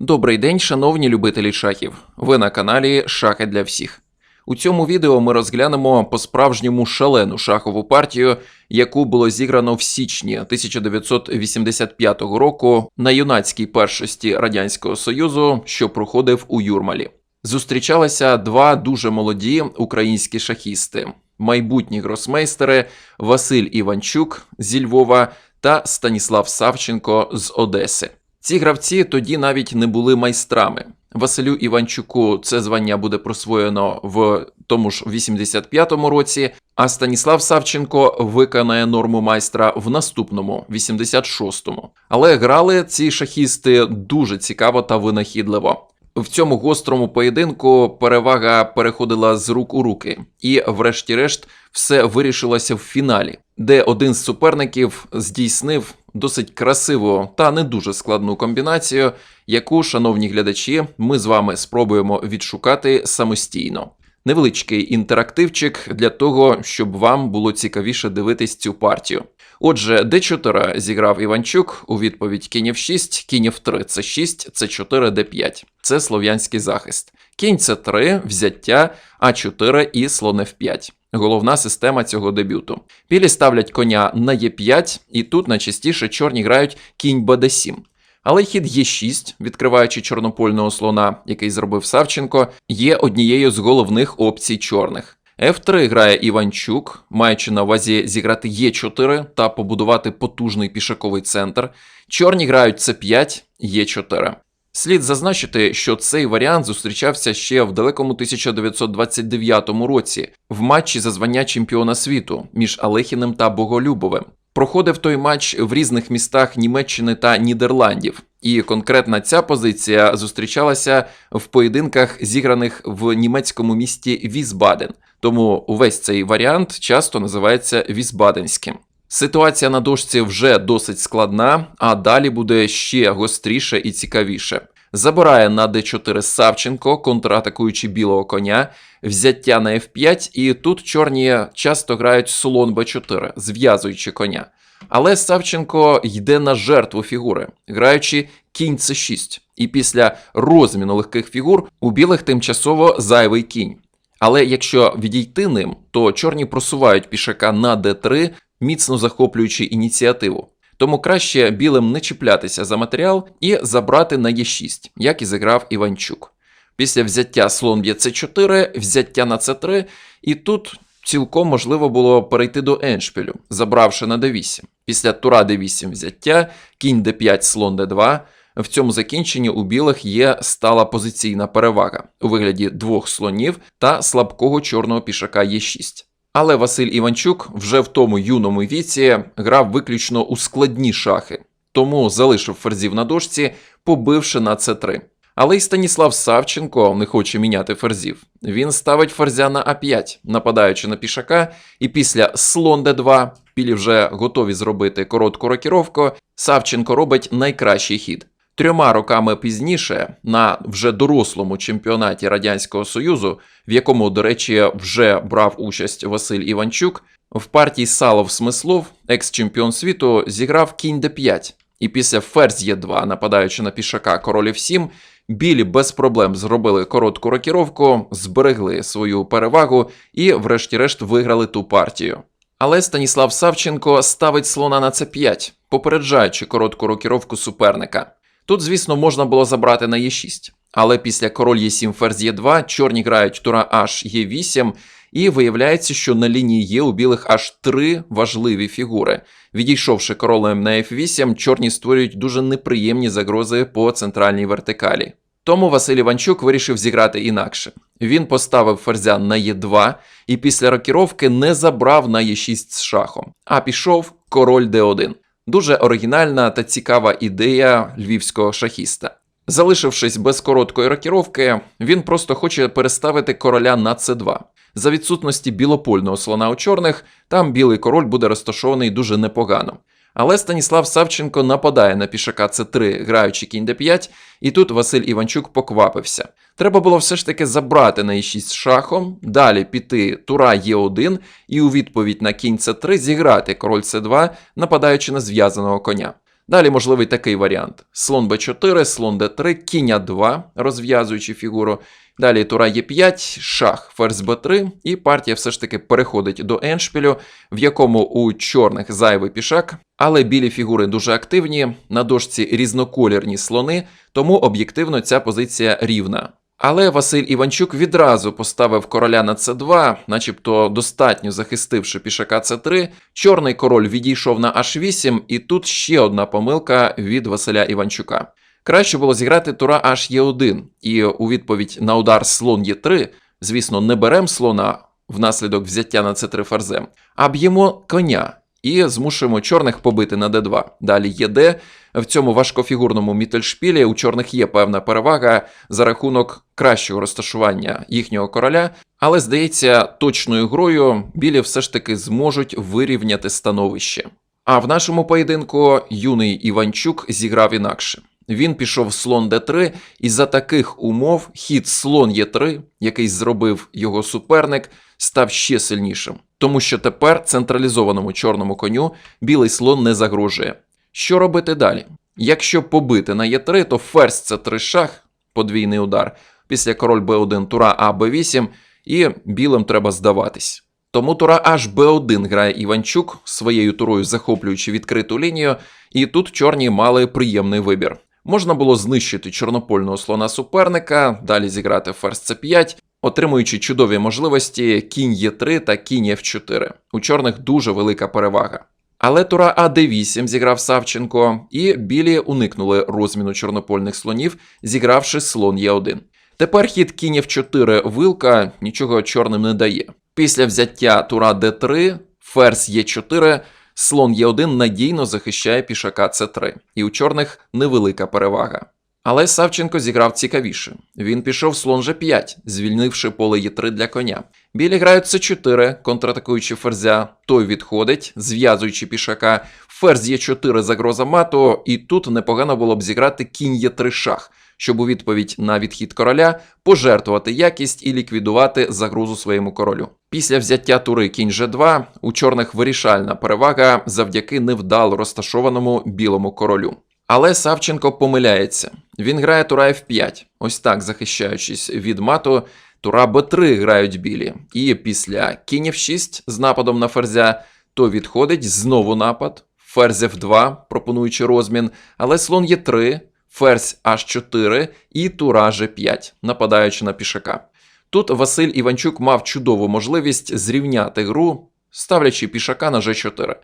Добрий день, шановні любителі шахів. Ви на каналі Шахи для всіх. У цьому відео ми розглянемо по-справжньому шалену шахову партію, яку було зіграно в січні 1985 року на юнацькій першості Радянського Союзу, що проходив у Юрмалі. Зустрічалися два дуже молоді українські шахісти: майбутні гросмейстери Василь Іванчук зі Львова та Станіслав Савченко з Одеси. Ці гравці тоді навіть не були майстрами. Василю Іванчуку це звання буде присвоєно в тому ж 85-му році, а Станіслав Савченко виконає норму майстра в наступному 86-му. Але грали ці шахісти дуже цікаво та винахідливо. В цьому гострому поєдинку перевага переходила з рук у руки, і, врешті-решт, все вирішилося в фіналі, де один з суперників здійснив досить красиву та не дуже складну комбінацію, яку, шановні глядачі, ми з вами спробуємо відшукати самостійно. Невеличкий інтерактивчик для того, щоб вам було цікавіше дивитись цю партію. Отже, d4 зіграв Іванчук у відповідь кінь f6, кінь f3 це 6, c4, d5. Це слов'янський захист. Кінь c3, взяття, а4 і слон f5. Головна система цього дебюту. Білі ставлять коня на Е5, і тут найчастіше чорні грають кінь БД7. Але хід Е6, відкриваючи чорнопольного слона, який зробив Савченко, є однією з головних опцій чорних. F3 грає Іванчук, маючи на увазі зіграти Е4 та побудувати потужний пішаковий центр. Чорні грають С5, Е4. Слід зазначити, що цей варіант зустрічався ще в далекому 1929 році в матчі за звання чемпіона світу між Алехіним та Боголюбовим. Проходив той матч в різних містах Німеччини та Нідерландів, і конкретна ця позиція зустрічалася в поєдинках, зіграних в німецькому місті Візбаден. Тому увесь цей варіант часто називається Візбаденським. Ситуація на дошці вже досить складна, а далі буде ще гостріше і цікавіше. Забирає на d4 Савченко, контратакуючи білого коня, взяття на f5, і тут чорні часто грають слон b4, зв'язуючи коня. Але Савченко йде на жертву фігури, граючи кінь c6. І після розміну легких фігур у білих тимчасово зайвий кінь. Але якщо відійти ним, то чорні просувають пішака на d3, міцно захоплюючи ініціативу. Тому краще білим не чіплятися за матеріал і забрати на Е6, як і зіграв Іванчук. Після взяття слон б'є С4, взяття на С3, і тут цілком можливо було перейти до еншпілю, забравши на d8. Після тура d8 взяття, кінь d5, слон d2. В цьому закінченні у білих є стала позиційна перевага у вигляді двох слонів та слабкого чорного пішака Е6. Але Василь Іванчук вже в тому юному віці грав виключно у складні шахи, тому залишив ферзів на дошці, побивши на С3. Але й Станіслав Савченко не хоче міняти ферзів. Він ставить ферзя на А5, нападаючи на пішака, і після слон Д2, білі вже готові зробити коротку рокіровку, Савченко робить найкращий хід. Трьома роками пізніше, на вже дорослому чемпіонаті Радянського Союзу, в якому, до речі, вже брав участь Василь Іванчук, в партії Салов Смислов, екс-чемпіон світу, зіграв кінь d5. І після ферзь Е2, нападаючи на пішака король F7, білі без проблем зробили коротку рокіровку, зберегли свою перевагу і, врешті-решт, виграли ту партію. Але Станіслав Савченко ставить слона на c5, попереджаючи коротку рокіровку суперника. Тут, звісно, можна було забрати на Е6, але після король Е7 ферзь Е2 чорні грають тура H Е8, і виявляється, що на лінії Є у білих аж три важливі фігури. Відійшовши королем на F8, чорні створюють дуже неприємні загрози по центральній вертикалі. Тому Василь Іванчук вирішив зіграти інакше. Він поставив ферзя на Е2 і після рокіровки не забрав на Е6 з шахом, а пішов король Д1. Дуже оригінальна та цікава ідея львівського шахіста. Залишившись без короткої рокіровки, він просто хоче переставити короля на c2. За відсутності білопольного слона у чорних, там білий король буде розташований дуже непогано. Але Станіслав Савченко нападає на пішака С3, граючи кінь d5, і тут Василь Іванчук поквапився. Треба було все ж таки забрати на e6 шахом, далі піти тура Е1 і у відповідь на кінь С3 зіграти король С2, нападаючи на зв'язаного коня. Далі можливий такий варіант: слон Б4, слон Д3, кінь А2, розв'язуючи фігуру. Далі тура Е5, шах, ферзь Б3, і партія все ж таки переходить до еншпілю, в якому у чорних зайвий пішак, але білі фігури дуже активні, на дошці різноколірні слони, тому об'єктивно ця позиція рівна. Але Василь Іванчук відразу поставив короля на С2, начебто достатньо захистивши пішака С3. Чорний король відійшов на H8, і тут ще одна помилка від Василя Іванчука. Краще було зіграти тура H1, і у відповідь на удар слон Е3, звісно, не берем слона внаслідок взяття на С3 ферзем, а б'ємо коня і змушуємо чорних побити на d2. Далі ЄД. В цьому важкофігурному мітельшпілі у чорних є певна перевага за рахунок кращого розташування їхнього короля, але здається, точною грою білі все ж таки зможуть вирівняти становище. А в нашому поєдинку юний Іванчук зіграв інакше. Він пішов слон d3, і за таких умов хід слон Е3, який зробив його суперник, став ще сильнішим, тому що тепер централізованому чорному коню білий слон не загрожує. Що робити далі? Якщо побити на Е3, то ферзь це 3 шах, подвійний удар, після король Б1, тура А Б8, і білим треба здаватись. Тому тура аж Б1 грає Іванчук, своєю турою захоплюючи відкриту лінію, і тут чорні мали приємний вибір. Можна було знищити чорнопольного слона суперника, далі зіграти ферзь С5, отримуючи чудові можливості кінь Е3 та кінь Ф4. У чорних дуже велика перевага. Але тура А8 зіграв Савченко, і білі уникнули розміну чорнопольних слонів, зігравши слон Е1. Тепер хід кінь F4 вилка нічого чорним не дає. Після взяття тура Д3, ферзь Е4, слон Е1 надійно захищає пішака С3, і у чорних невелика перевага. Але Савченко зіграв цікавіше. Він пішов слон G5, звільнивши поле Е3 для коня. Білі грають С4, контратакуючи ферзя, той відходить, зв'язуючи пішака, ферзь Е4 загроза мату, і тут непогано було б зіграти кінь Е3 шах, щоб у відповідь на відхід короля пожертвувати якість і ліквідувати загрозу своєму королю. Після взяття тури кінь G2 у чорних вирішальна перевага завдяки невдало розташованому білому королю. Але Савченко помиляється. Він грає тура F5, ось так захищаючись від мату. Тура Б3 грають білі. І після кінь F6 з нападом на ферзя, то відходить знову напад, ферзь F2, пропонуючи розмін, але слон Е3, ферзь H4 і тура G5, нападаючи на пішака. Тут Василь Іванчук мав чудову можливість зрівняти гру, ставлячи пішака на G4.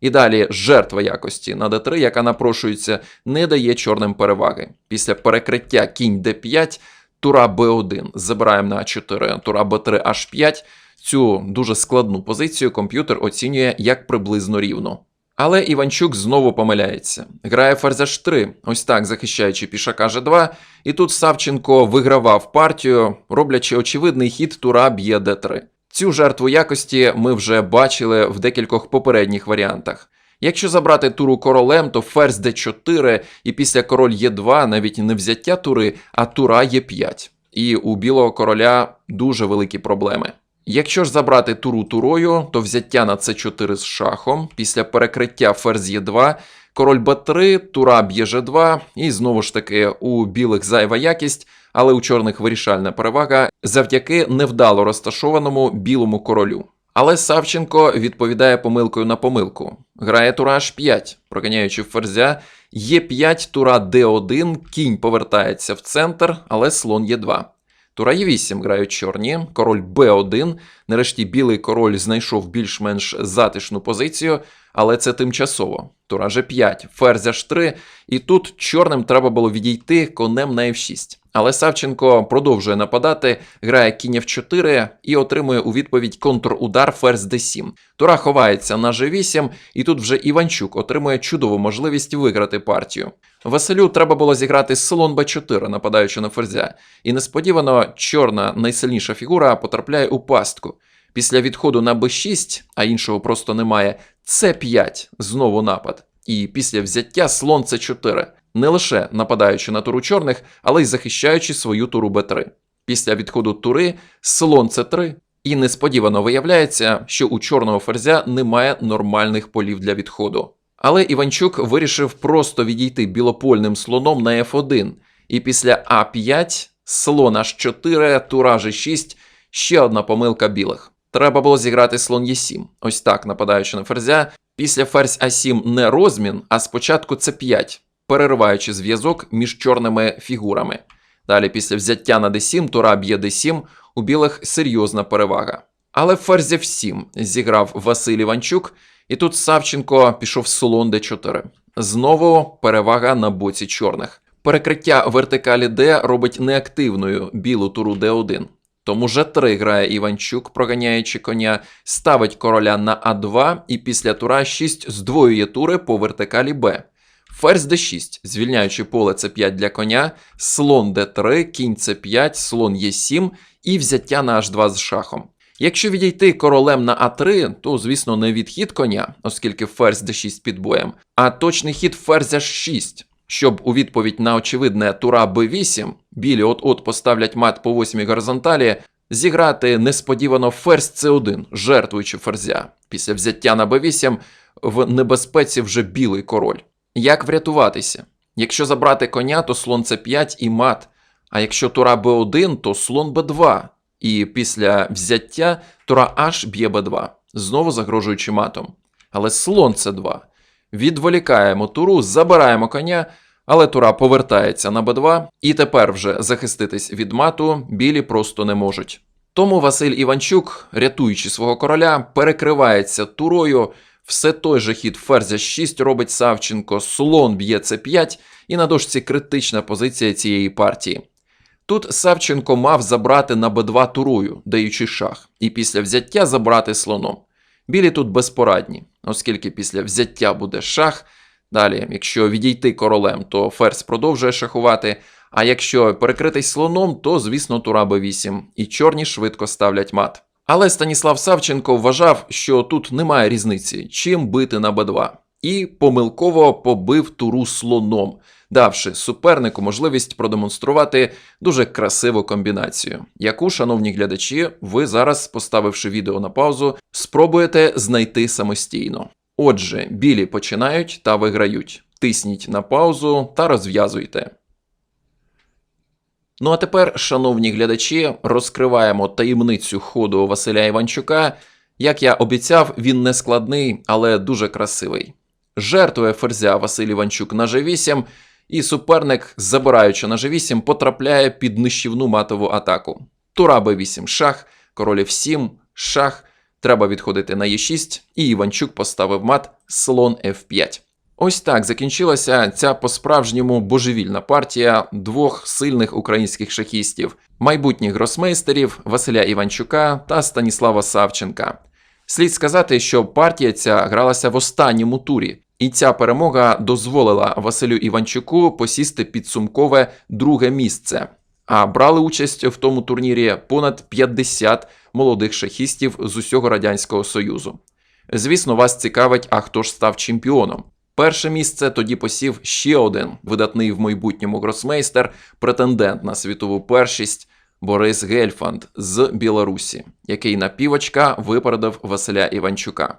І далі жертва якості на d3, яка напрошується, не дає чорним переваги. Після перекриття кінь d5, тура b1 забираємо на a4, тура b3 h5. Цю дуже складну позицію комп'ютер оцінює як приблизно рівну. Але Іванчук знову помиляється. Грає ферзь h3, ось так захищаючи пішака g2, і тут Савченко вигравав партію, роблячи очевидний хід тура б'є d3. Цю жертву якості ми вже бачили в декількох попередніх варіантах. Якщо забрати туру королем, то ферзь d4 і після король Е2 навіть не взяття тури, а тура Е5. І у білого короля дуже великі проблеми. Якщо ж забрати туру турою, то взяття на c4 з шахом, після перекриття ферзь Е2, король Б3, тура б'є Ж2, і знову ж таки у білих зайва якість, але у чорних вирішальна перевага завдяки невдало розташованому білому королю. Але Савченко відповідає помилкою на помилку. Грає тура H5, проганяючи ферзя, Е5, тура Д1, кінь повертається в центр, але слон Е2. Тура Е8 грають чорні, король Б1. Нарешті білий король знайшов більш-менш затишну позицію, але це тимчасово. Тура G5, ферзь H3, і тут чорним треба було відійти конем на F6. Але Савченко продовжує нападати, грає кінь F4 і отримує у відповідь контрудар ферзь D7. Тура ховається на G8, і тут вже Іванчук отримує чудову можливість виграти партію. Василю треба було зіграти слон Б4, нападаючи на ферзя, і несподівано чорна найсильніша фігура потрапляє у пастку. Після відходу на Б6, а іншого просто немає, С5 знову напад. І після взяття слон С4, не лише нападаючи на туру чорних, але й захищаючи свою туру Б3. Після відходу тури слон С3, і несподівано виявляється, що у чорного ферзя немає нормальних полів для відходу. Але Іванчук вирішив просто відійти білопольним слоном на F1. І після А5, слон H4, тура G6, ще одна помилка білих. Треба було зіграти слон Е7. Ось так, нападаючи на ферзя. Після ферзь А7 не розмін, а спочатку С5, перериваючи зв'язок між чорними фігурами. Далі, після взяття на d7, тура б'є d7, у білих серйозна перевага. Але ферзь F7 зіграв Василь Іванчук, і тут Савченко пішов слон d4. Знову перевага на боці чорних. Перекриття вертикалі D робить неактивною білу туру d1. Тому G3 грає Іванчук, проганяючи коня, ставить короля на А2 і після тура 6 здвоює тури по вертикалі Б. Ферзь d6, звільняючи поле c5 для коня, слон d3, кінь c5, слон e7 і взяття на h2 з шахом. Якщо відійти королем на а3, то, звісно, не відхід коня, оскільки ферзь d6 під боєм, а точний хід ферзь h6, щоб у відповідь на очевидне тура b8, білі от-от поставлять мат по восьмій горизонталі, зіграти несподівано ферзь c1, жертвуючи ферзя. Після взяття на b8 в небезпеці вже білий король. Як врятуватися? Якщо забрати коня, то слон c5 і мат. А якщо тура b1, то слон b2. І після взяття тура h б'є b2, знову загрожуючи матом. Але слон c2. Відволікаємо туру, забираємо коня, але тура повертається на b2, і тепер вже захиститись від мату білі просто не можуть. Тому Василь Іванчук, рятуючи свого короля, перекривається турою. Все той же хід ферзя 6 робить Савченко, слон б'є c5, і на дошці критична позиція цієї партії. Тут Савченко мав забрати на b2 турою, даючи шах, і після взяття забрати слоном. Білі тут безпорадні, оскільки після взяття буде шах. Далі, якщо відійти королем, то ферзь продовжує шахувати. А якщо перекритись слоном, то, звісно, тура Б8, і чорні швидко ставлять мат. Але Станіслав Савченко вважав, що тут немає різниці, чим бити на Б2, і помилково побив туру слоном, давши супернику можливість продемонструвати дуже красиву комбінацію, яку, шановні глядачі, ви зараз, поставивши відео на паузу, спробуєте знайти самостійно. Отже, білі починають та виграють. Тисніть на паузу та розв'язуйте. Ну а тепер, шановні глядачі, розкриваємо таємницю ходу Василя Іванчука. Як я обіцяв, він не складний, але дуже красивий. Жертвує ферзя Василь Іванчук на G8, і суперник, забираючи на G8, потрапляє під нищівну матову атаку. Тура Б8 шах, король F7, шах. Треба відходити на Е6, і Іванчук поставив мат слон F5. Ось так закінчилася ця по-справжньому божевільна партія двох сильних українських шахістів, майбутніх гросмейстерів Василя Іванчука та Станіслава Савченка. Слід сказати, що партія ця гралася в останньому турі, і ця перемога дозволила Василю Іванчуку посісти підсумкове друге місце. А брали участь в тому турнірі понад 50 молодих шахістів з усього Радянського Союзу. Звісно, вас цікавить, а хто ж став чемпіоном. Перше місце тоді посів ще один видатний в майбутньому гросмейстер, претендент на світову першість Борис Гельфанд з Білорусі, який на півочка випередив Василя Іванчука.